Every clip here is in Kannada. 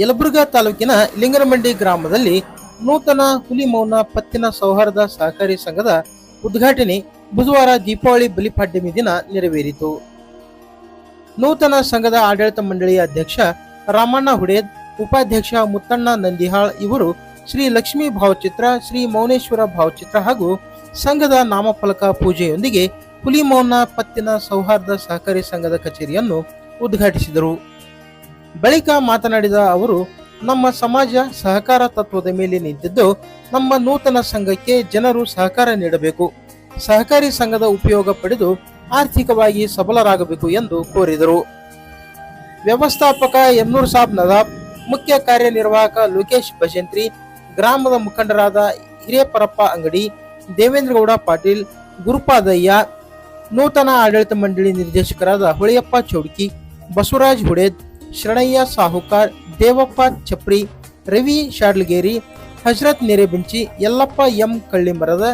ಯಲಬುರ್ಗಾ ತಾಲೂಕಿನ ಲಿಂಗನಮಂಡಿ ಗ್ರಾಮದಲ್ಲಿ ನೂತನ ಹುಲಿಮೌನ ಪತ್ತಿನ ಸೌಹಾರ್ದ ಸಹಕಾರಿ ಸಂಘದ ಉದ್ಘಾಟನೆ ಬುಧವಾರ ದೀಪಾವಳಿ ಬಲಿಪಾಡ್ಯಮಿ ದಿನ ನೆರವೇರಿತು. ನೂತನ ಸಂಘದ ಆಡಳಿತ ಮಂಡಳಿಯ ಅಧ್ಯಕ್ಷ ರಾಮಣ್ಣ ಹುಡೇದ್, ಉಪಾಧ್ಯಕ್ಷ ಮುತ್ತಣ್ಣ ನಂದಿಹಾಳ್ ಇವರು ಶ್ರೀ ಲಕ್ಷ್ಮೀ ಭಾವಚಿತ್ರ, ಶ್ರೀ ಮೌನೇಶ್ವರ ಭಾವಚಿತ್ರ ಹಾಗೂ ಸಂಘದ ನಾಮಫಲಕ ಪೂಜೆಯೊಂದಿಗೆ ಹುಲಿಮೌನ ಪತ್ತಿನ ಸೌಹಾರ್ದ ಸಹಕಾರಿ ಸಂಘದ ಕಚೇರಿಯನ್ನು ಉದ್ಘಾಟಿಸಿದರು. ಬಳಿಕ ಮಾತನಾಡಿದ ಅವರು, ನಮ್ಮ ಸಮಾಜ ಸಹಕಾರ ತತ್ವದ ಮೇಲೆ ನಿಂತಿದ್ದು ನಮ್ಮ ನೂತನ ಸಂಘಕ್ಕೆ ಜನರು ಸಹಕಾರ ನೀಡಬೇಕು. ಸಹಕಾರಿ ಸಂಘದ ಉಪಯೋಗ ಪಡೆದು ಆರ್ಥಿಕವಾಗಿ ಸಬಲರಾಗಬೇಕು ಎಂದು ಕೋರಿದರು. ವ್ಯವಸ್ಥಾಪಕ ಎಮ್ನೂರ್ ಸಾಬ್ ನದಾಬ್, ಮುಖ್ಯ ಕಾರ್ಯನಿರ್ವಾಹಕ ಲೋಕೇಶ್ ಭಜಂತ್ರಿ ಗ್ರಾಮದ ಮುಖಂಡರಾದ ಹಿರೇಪರಪ್ಪ ಅಂಗಡಿ, ದೇವೇಂದ್ರಗೌಡ ಪಾಟೀಲ್, ಗುರುಪಾದಯ್ಯ, ನೂತನ ಆಡಳಿತ ಮಂಡಳಿ ನಿರ್ದೇಶಕರಾದ Holeyappa Chowdki, Basavaraj Huded Sharanayya Sahukar Devappa Chapri, Ravi Shadlageri, Hazrat Nerebinchi, Yallappa M Kallimarada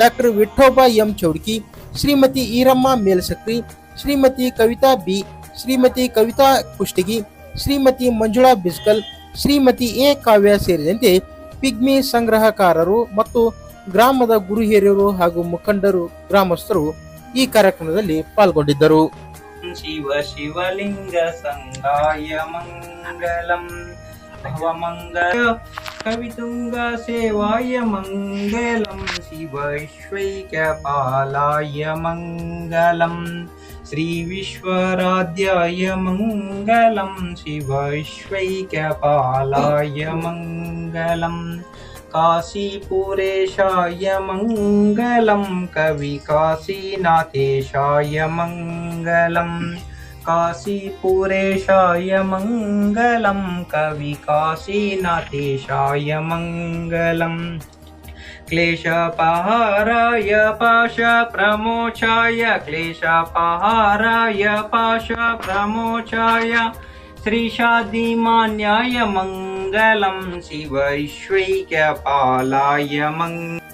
doctor Vithoba M Chowdki, Shrimati Eeramma Melsakri, Shrimati Kavita B, Shrimati Kavita Kushtagi, Shrimati Manjula Biskal, Shrimati A Kavya ಸೇರಿದಂತೆ ಪಿಗ್ಮಿ ಸಂಗ್ರಹಕಾರರು ಮತ್ತು ಗ್ರಾಮದ ಗುರುಹಿರಿಯರು ಹಾಗೂ ಮುಖಂಡರು, ಗ್ರಾಮಸ್ಥರು ಈ ಕಾರ್ಯಕ್ರಮದಲ್ಲಿ ಪಾಲ್ಗೊಂಡಿದ್ದರು. शिव शिवलिङ्गसङ्गाय मङ्गलम्। भवमङ्गल कवितुङ्गसेवाय मङ्गलम्। शिवैश्वैकपालाय मङ्गलम्। श्रीविश्वराध्याय मङ्गलम्। शिवैश्वैकपालाय मङ्गलम्। काशीपुरेशाय मङ्गलं कवि काशीनाथेशाय मङ्गलम् काशीपुरेशाय मङ्गलं कवि काशीनाथेशाय मङ्गलम् क्लेशपहाराय पाशप्रमोचाय क्लेशपहाराय पाशप्रमोचाय श्रीशादिमान्याय मङ्गलं शिवैश्वैकपालाय मङ्ग